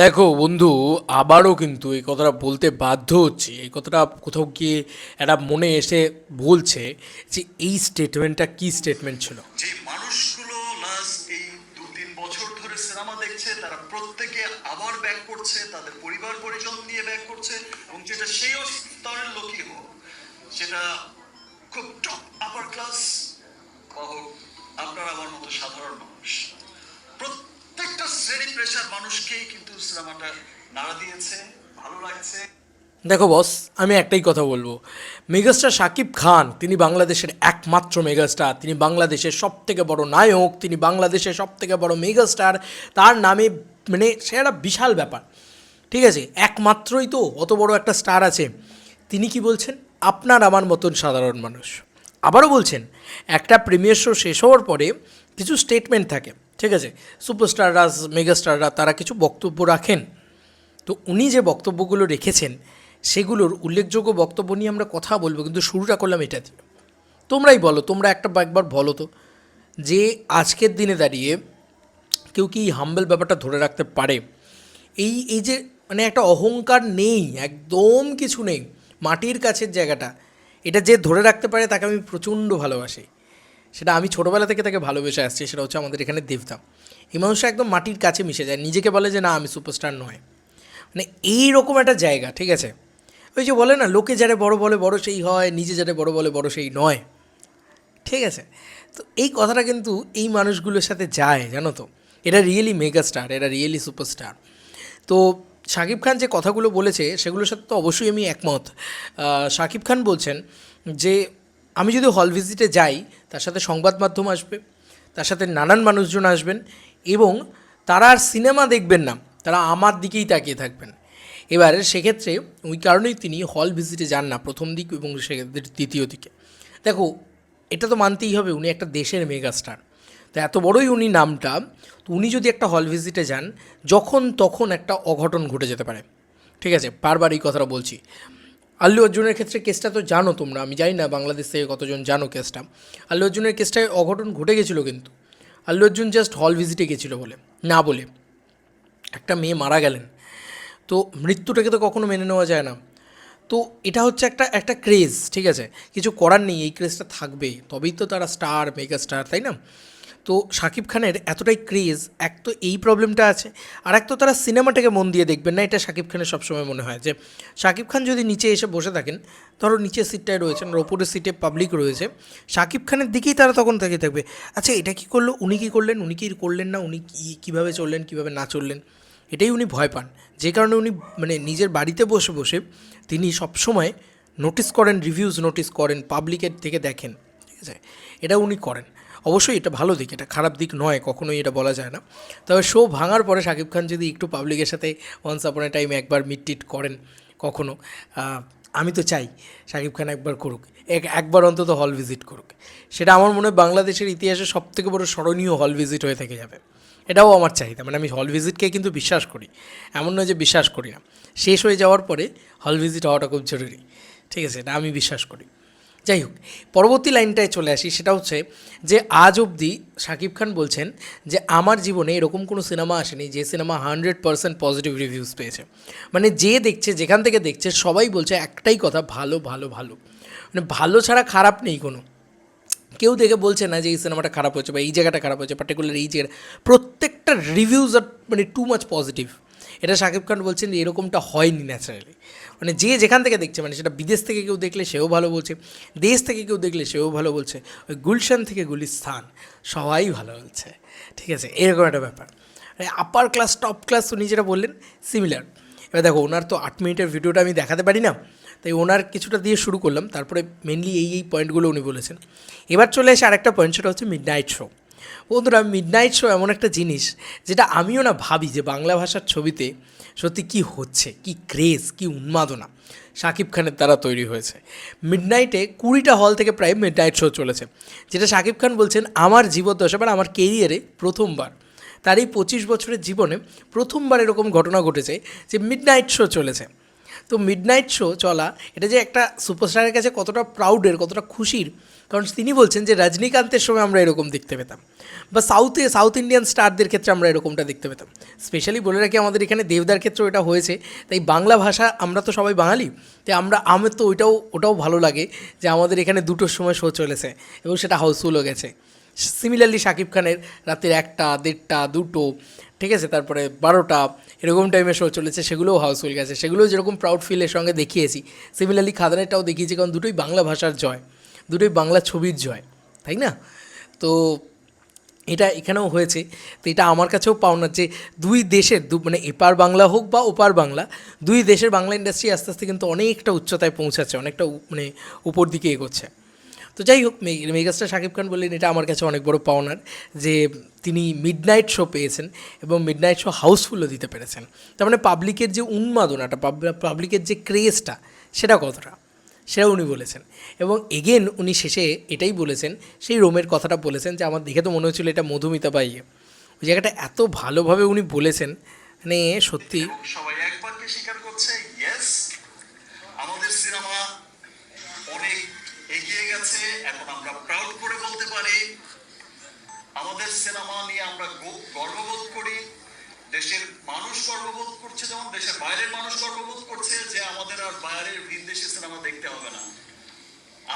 দেখো বন্ধু, আবারও কিন্তু এই কথাটা বলতে বাধ্য হচ্ছি। এই কথাটা কোথাও গিয়ে একটা মনে এসে বলছে যে এই স্টেটমেন্টটা কি স্টেটমেন্ট ছিল? যে মানুষগুলো এই দু তিন বছর ধরে সিনেমা দেখছে, তারা প্রত্যেকে আবার ব্যাক করছে, তাদের পরিবার পরিজন নিয়ে ব্যাক করছে এবং যেটা সেই স্তরের লোকই হোক, সেটা খুব টপ আপার ক্লাস হোক, আপনার আমার মতো সাধারণ মানুষ। প্রত্যেকটা শ্রেণি মানুষকেই কিন্তু সিনেমাটা নাড়া দিয়েছে, ভালো লাগছে। দেখো বস আমি একটাই কথা বলব। মেগাস্টার শাকিব খান, তিনি বাংলাদেশের একমাত্র মেগাস্টার তিনি বাংলাদেশের সব থেকে বড় নায়ক, তিনি বাংলাদেশের সব থেকে বড় মেগাস্টার তার নামে মানে সে একটা বিশাল ব্যাপার। ঠিক আছে, একমাত্রই তো অত বড় একটা স্টার আছে। তিনি কি বলছেন? আপনার আমার মতন সাধারণ মানুষ। আবারও বলছেন, একটা প্রিমিয়ার শো শেষ হওয়ার পরে কিছু স্টেটমেন্ট থাকে। ঠিক আছে? সুপারস্টাররা মেগাস্টাররা, তারা কিছু বক্তব্য রাখেন। তো উনি যে বক্তব্যগুলো রেখেছেন, সেগুলোর উল্লেখযোগ্য বক্তব্য নিয়ে আমরা কথা বলব, কিন্তু শুরুটা করলাম এটা দিয়ে। তোমরাই বলো, তোমরা একটা একবার বলো তো, যে আজকের দিনে দাঁড়িয়ে কেউ কি হাম্বেল ব্যাপারটা ধরে রাখতে পারে? এই এই যে মানে একটা অহংকার নেই, একদম কিছু নেই, মাটির কাছের জায়গাটা, এটা যে ধরে রাখতে পারে তাকে আমি প্রচণ্ড ভালোবাসি। সেটা আমি ছোটোবেলা থেকে তাকে ভালোবেসে আসছি, সেটা হচ্ছে আমাদের এখানে দেবতা। এই মানুষটা একদম মাটির কাছে মিশে যায়, নিজেকে বলে যে, না, আমি সুপারস্টার নয়। মানে এইরকম একটা জায়গা, ঠিক আছে? ওই যে বলে না, লোকে যারা বড় বলে, বড় সেই হয়, নিজে যারা বড় বলে, বড় সেই নয়। ঠিক আছে? তো এই কথাটা কিন্তু এই মানুষগুলোর সাথে যায়, জানো তো? এটা রিয়েলি মেগা স্টার এরা রিয়েলি সুপারস্টার। তো শাকিব খান যে কথাগুলো বলেছে, সেগুলোর সাথে তো অবশ্যই আমি একমত। শাকিব খান বলছেন যে আমি যদি হল ভিজিটে যাই, তার সাথে সংবাদ মাধ্যম আসবে, তার সাথে নানান মানুষজন আসবেন এবং তারা আর সিনেমা দেখবেন না, তারা আমার দিকেই তাকিয়ে থাকবেন। এবার সেক্ষেত্রে ওই কারণেই তিনি হল ভিজিটে যান না, প্রথম দিক এবং সেক্ষেত্রে দ্বিতীয় দিকে। দেখো, এটা তো মানতেই হবে, উনি একটা দেশের মেগাস্টার তো এত বড়ই উনি নামটা, তো উনি যদি একটা হল ভিজিটে যান, যখন তখন একটা অঘটন ঘটে যেতে পারে। ঠিক আছে, বারবার এই কথাটা বলছি। আল্লু অর্জুনের ক্ষেত্রে কেসটা তো জানো তোমরা, আমি জানি না বাংলাদেশ থেকে কতজন জানো কেসটা। আল্লু অর্জুনের কেসটায় অঘটন ঘটে গেছিল কিন্তু। আল্লু অর্জুন জাস্ট হল ভিজিটে গেছিল বলে, না বলে। একটা মেয়ে মারা গেলেন। তো মৃত্যুটাকে তো কখনো মেনে নেওয়া যায় না। তো এটা হচ্ছে একটা একটা ক্রেজ ঠিক আছে? কিছু করার নেই, এই ক্রেজটা থাকবে তবেই তো তারা স্টার মেগা স্টার তাই না? তো শাকিব খানের এতটাই ক্রেজ, এক তো এই প্রবলেমটা আছে, আর এক তো তারা সিনেমাটাকে মন দিয়ে দেখবেন না, এটা শাকিব খানের সবসময় মনে হয় যে শাকিব খান যদি নিচে এসে বসে থাকেন, ধরো নিচের সিটটায় রয়েছেন, আর ওপরের সিটে পাবলিক রয়েছে শাকিব খানের দিকেই তারা তখন তাকিয়ে থাকবে আচ্ছা এটা কি করল, উনি কী করলেন, উনি কি করলেন না, উনি কী, কীভাবে চললেন, কীভাবে না চললেন, এটাই উনি ভয় পান, যে কারণে উনি মানে নিজের বাড়িতে বসে বসে তিনি সবসময় নোটিস করেন রিভিউজ নোটিস করেন পাবলিকের থেকে দেখেন, ঠিক আছে, এটা উনি করেন। অবশ্যই এটা ভালো দিক, এটা খারাপ দিক নয়, কখনোই এটা বলা যায় না। তবে শো ভাঙার পরে শাকিব খান যদি একটু পাবলিকের সাথে ওয়ান্স আপন এ টাইম একবার মিটটিট করেন, কখনো আমি তো চাই শাকিব খান একবার করুক, এক, একবার অন্তত হল ভিজিট করুক। সেটা আমার মনে হয় বাংলাদেশের ইতিহাসে সবথেকে বড় স্মরণীয় হল ভিজিট হয়ে থেকে যাবে। এটাও আমার চাহিদা মানে আমি হল ভিজিটকে কিন্তু বিশ্বাস করি, এমন নয় যে বিশ্বাস করি না। শেষ হয়ে যাওয়ার পরে হল ভিজিট হওয়াটা খুব জরুরি, ঠিক আছে? এটা আমি বিশ্বাস করি। যাই হোক, পরবর্তী লাইনটায় চলে আসি, সেটা হচ্ছে যে আজ অবধি শাকিব খান বলছেন যে আমার জীবনে এরকম কোনো সিনেমা আসেনি যে cinema hundred percent positive reviews পেয়েছে। মানে যে দেখছে, যেখান থেকে দেখছে, সবাই বলছে একটাই কথা, ভালো ভালো ভালো। মানে ভালো ছাড়া খারাপ নেই কোনো। কেউ দেখে বলছে না যে এই সিনেমাটা খারাপ হয়েছে বা এই জায়গাটা খারাপ হয়েছে পার্টিকুলার এই জায়গাটা প্রত্যেকটা রিভিউজ আর মানে টু মাচ পজিটিভ এটা শাকিব খান বলছেন যে এরকমটা হয়নি ন্যাচারালি মানে যে যেখান থেকে দেখছে মানে সেটা বিদেশ থেকে কেউ দেখলে সেও ভালো বলছে, দেশ থেকে কেউ দেখলে সেও ভালো বলছে, ওই গুলশান থেকে গুলিস্তান, সবাই ভালো বলছে। ঠিক আছে, এরকম একটা ব্যাপার। আপার ক্লাস টপ ক্লাস উনি যেটা বললেন সিমিলার এবার দেখো, ওনার তো আট মিনিটের ভিডিওটা আমি দেখাতে পারি না, তাই ওনার কিছুটা দিয়ে শুরু করলাম, তারপরে মেনলি এই এই পয়েন্টগুলো উনি বলেছেন। এবার চলে এসে আরেকটা পয়েন্ট সেটা হচ্ছে মিড নাইট শো বন্ধুরা মিড নাইট শো এমন একটা জিনিস যেটা আমিও না ভাবি যে বাংলা ভাষার ছবিতে সত্যি কি হচ্ছে, কি ক্রেজ কি উন্মাদনা। শাকিব খানের দ্বারা তৈরি হয়েছে। মিডনাইটে কুড়িটা হল থেকে প্রায় মিড নাইট শো চলেছে, যেটা শাকিব খান বলছেন, আমার জীবদ্দশা মানে আমার কেরিয়ারে প্রথমবার। তার এই পঁচিশ বছরের জীবনে প্রথমবার এরকম ঘটনা ঘটেছে যে মিড নাইট শো চলেছে। তো মিডনাইট শো চলা, এটা যে একটা সুপারস্টারের কাছে কতটা প্রাউডের কতটা খুশির কারণ তিনি বলছেন যে রজনীকান্তের সময় আমরা এরকম দেখতে পেতাম। বা সাউথে সাউথ ইন্ডিয়ান স্টারদের ক্ষেত্রে আমরা এরকমটা দেখতে পেতাম। স্পেশালি বলে রাখি আমাদের এখানে দেবদার ক্ষেত্রেও এটা হয়েছে। তাই বাংলা ভাষা আমরা তো সবাই বাঙালি। তাই আমরা, আমার তো ওইটাও, ওটাও ভালো লাগে যে আমাদের এখানে দুটোর সময় শো চলেছে এবং সেটা হাউসফুলও গেছে। সিমিলারলি শাকিব খানের রাতের একটা, দেড়টা, দুটো, ঠিক আছে? তারপরে বারোটা, এরকম টাইমে শো চলেছে, সেগুলোও হাউসফুল গেছে। সেগুলোও যেরকম প্রাউড ফিলের সঙ্গে দেখিয়েছি। সিমিলারলি খাদানেরটাও দেখিয়েছি কারণ দুটোই বাংলা ভাষার জয়। দুটোই বাংলা ছবির জয়, তাই না? তো এটা এখানেও হয়েছে। তো এটা আমার কাছেও পাওনা যে দুই দেশের দু মানে এপার বাংলা হোক বা ওপার বাংলা, দুই দেশের বাংলা ইন্ডাস্ট্রি আস্তে আস্তে কিন্তু অনেকটা উচ্চতায় পৌঁছাচ্ছে, অনেকটা মানে উপর দিকে এগোচ্ছে। তো যাই হোক মেগাস্টার শাকিব খান বললেন, এটা আমার কাছে অনেক বড় পাওনার যে তিনি মিডনাইট শো পেয়েছেন এবং মিডনাইট শো হাউসফুলও দিতে পেরেছেন। তার মানে পাবলিকের যে উন্মাদনাটা পাবলিকের যে ক্রেজটা সেটা কতটা? সেটা উনি বলেছেন। এবং এগেন উনি শেষে এটাই বলেছেন, সেই রোমের কথাটা বলেছেন যে আমার দেখে তো মনে হচ্ছিল এটা মধুমিতা বা ইয়ে ওই জায়গাটা এত ভালোভাবে উনি বলেছেন মানে সত্যি। আমাদের সিনেমা নিয়ে আমরা গর্ববোধ করি। দেশের মানুষ গর্ববোধ করছে যেমন দেশের বাইরের মানুষ গর্ববোধ করছে যে আমাদের আর বাইরের বিদেশি সিনেমা দেখতে হবে না।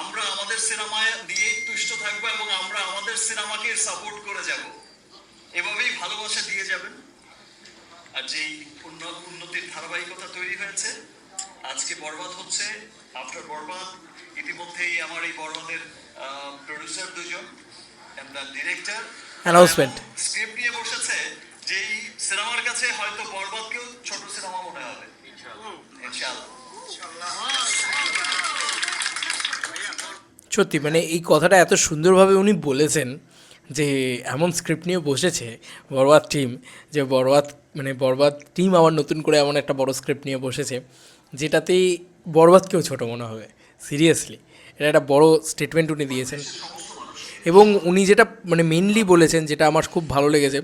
আমরা আমাদের সিনেমায় নিয়েই তুষ্ট থাকব এবং আমরা আমাদের সিনেমাকে সাপোর্ট করে যাব। এভাবেই ভালোবাসা দিয়ে যাবেন। আর যেই উন্নতির ধারাবাহিকতা তৈরি হয়েছে আজকে বরবাদ হচ্ছে আফটার বরবাদ ইতিমধ্যেই আমার এই বরবাদের প্রডিউসার দুজন ডিরেক্টর Announcement. স্ক্রিপ্ট নিয়ে বসেছে যেই সিনেমার কাছে হয়তো বরবাদকেও ছোট সিনেমা মনে হবে। সত্যি মানে এই কথাটা এত সুন্দরভাবে উনি বলেছেন যে এমন স্ক্রিপ্ট নিয়ে বসেছে বরবাদ টিম যে বরবাদ মানে বরবাদ টিম আবার নতুন করে এমন একটা বড় স্ক্রিপ্ট নিয়ে বসেছে যেটাতেই বরবাদকেও ছোটো মনে হবে সিরিয়াসলি এটা একটা বড় স্টেটমেন্ট উনি দিয়েছেন। এবং উনি যেটা মানে মেনলি বলেছেন যেটা আমার খুব ভালো লেগেছে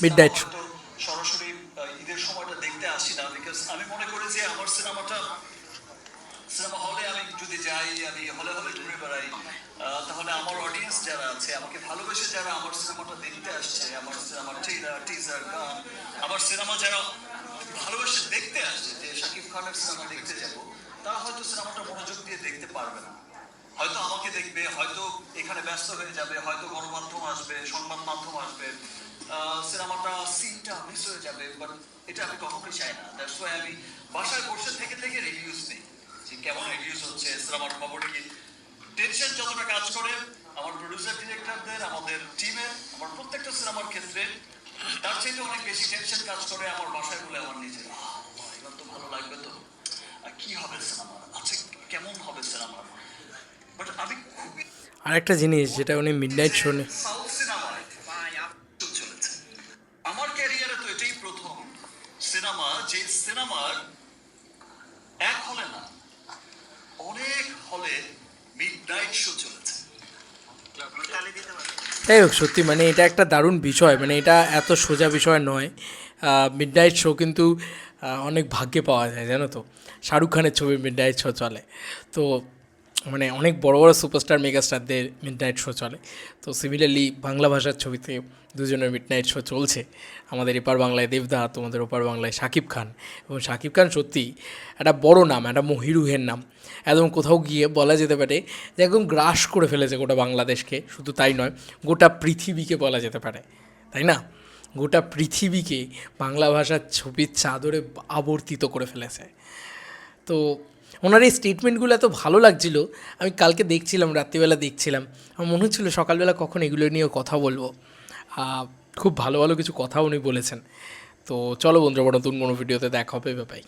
সিনেমা হয়তো সরাসরি ঈদের সময়টা দেখতে আসি না বিকজ আমি মনে করি যে আমার সিনেমাটা, সিনেমা হলে আমি যদি যাই, আমি হলে হলে ঘুরে বেড়াই। তাহলে আমার অডিয়েন্স যারা আছে, আমাকে ভালোবেসে যারা আমার সিনেমাটা দেখতে আসছে, আমার ট্রেলার টিজার গান, আমার সিনেমা যারা ভালোবেসে দেখতে আসছে, যে শাকিব খানের সিনেমা দেখতে যাব তারা হয়তো সিনেমাটা মনোযোগ দিয়ে দেখতে পারবে না। হয়তো আমাকে দেখবে, হয়তো এখানে ব্যস্ত হয়ে যাবে, হয়তো গণমাধ্যম আসবে, সংবাদ মাধ্যম আসবে। সিনেমাটা সিনটা মিস হয়ে যাবে বাট এটা আমি কখনোই চাই না। দ্যাটস ওয়াই আমি বাসায় বসে থেকে থেকে রিভিউজ নেই। যে কেমন রিভিউজ হচ্ছে সিনেমার খবর কি টেনশন যতটা কাজ করে আমার প্রডিউসার ডিরেক্টরদের আমাদের টিমের আমার প্রত্যেকটা সিনেমার ক্ষেত্রে তার চাইতে অনেক বেশি টেনশন কাজ করে আমার বাসায় বলে আমার নিজের। এবার তো ভালো লাগবে তো। আর কি হবে সিনেমা? আচ্ছা কেমন হবে সিনেমা? বাট আমি খুবই আরেকটা জিনিস যেটা উনি মিডনাইট শোনে সাউথ সিনেমায় চলেছে আমার ক্যারিয়ারে তো এটাই প্রথম সিনেমা যে সিনেমার এক হলে না অনেক হলে মিডনাইট শো চলেছে যাই হোক, সত্যি মানে এটা একটা দারুণ বিষয়। মানে এটা এত সোজা বিষয় নয়। মিড নাইট শো কিন্তু অনেক ভাগ্যে পাওয়া যায়, জানো তো? শাহরুখ খানের ছবি মিড নাইট শো চলে। তো মানে অনেক বড় বড় সুপারস্টার মেগাস্টারদের মিডনাইট শো চলে। তো সিমিলারলি বাংলা ভাষার ছবিতে দুজনের মিডনাইট শো চলছে। আমাদের এপার বাংলায় দেবদা, তোমাদের ওপার বাংলায় শাকিব খান। এবং শাকিব খান সত্যি একটা বড় নাম, একটা মহিরুহের নাম। একদম কোথাও গিয়ে বলা যেতে পারে যে একদম গ্রাস করে ফেলেছে গোটা বাংলাদেশকে। শুধু তাই নয়, গোটা পৃথিবীকে বলা যেতে পারে। তাই না? গোটা পৃথিবীকে বাংলা ভাষার ছবির চাদরে আবর্তিত করে ফেলেছে। তো ওনার এই স্টেটমেন্টগুলো এত ভালো লাগছিল, আমি কালকে দেখছিলাম, রাত্রিবেলা দেখছিলাম। আমার মনে হচ্ছিল সকালবেলা কখন এগুলো নিয়ে কথা বলব। খুব ভালো ভালো কিছু কথা উনি বলেছেন। তো চলো বন্ধুরা নতুন কোনো ভিডিওতে দেখা হবে বাই